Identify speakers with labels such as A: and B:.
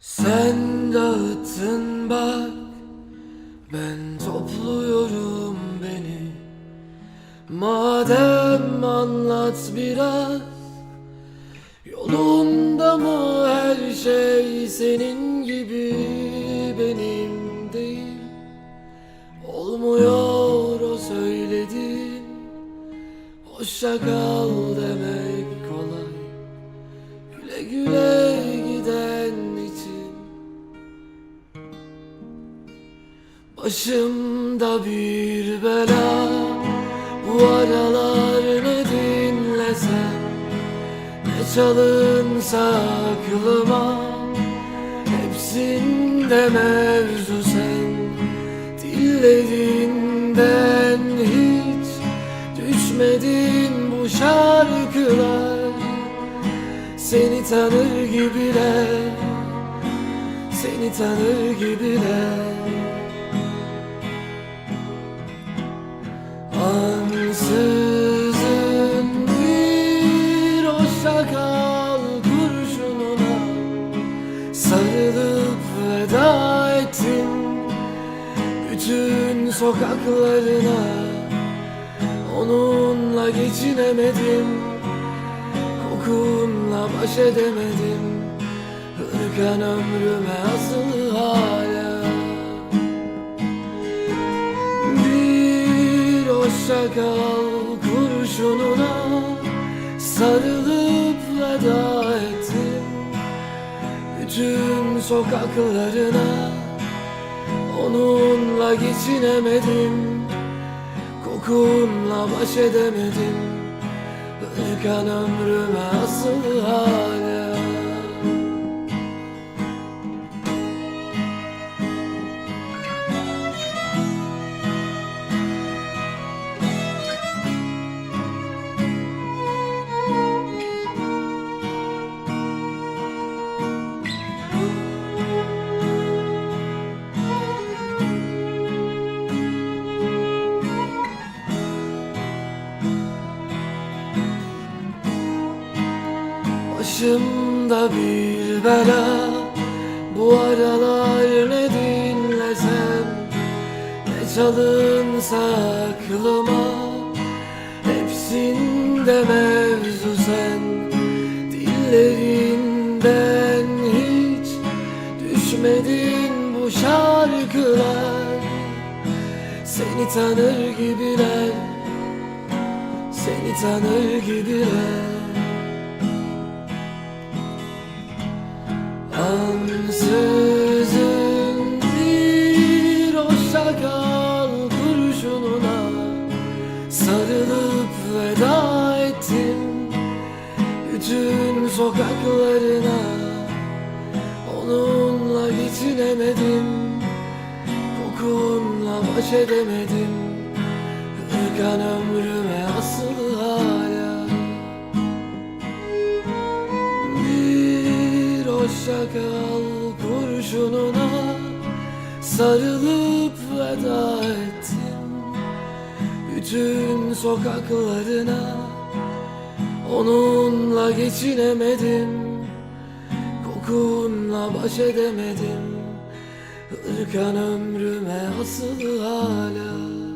A: Sen dağıttın bak Ben topluyorum beni. Madem anlat biraz Yolunda mı her şey senin gibi benim değil? Olmuyor o söylediğin Hoşça kal demek Başımda bir bela Bu aralar ne dinlesem? Ne çalınsa aklıma Hepsinde mevzu sen. Dillerinden hiç Düşmedin bu şarkılar. Seni tanır gibiler Seni tanır gibiler Sokaklarına Onunla geçinemedim Kokunla baş edemedim Hırkan ömrüme asılı hala. Bir hoşça kal kurşununa Sarılıp veda ettim. Bütün sokaklarına Geçinemedim. Kokunla baş edemedim. Irkan ömrüme asılı Başımda bir bela. Bu aralar ne dinlesem Ne çalınsa aklıma. Hepsinde mevzu sen. Dillerinden hiç Düşmedin bu şarkılar. Seni tanır gibiler Seni tanır gibiler Ansızın bir hoşça kal kurşununa Sarılıp veda ettim Bütün sokaklarına. Onunla geçinemedim Kokunla baş edemedim. Hırkan ömrüme kurşununa Sarılıp veda ettim. Bütün sokaklarına Onunla geçinemedim. Kokunla baş edemedim. Irkan ömrüme asılı hala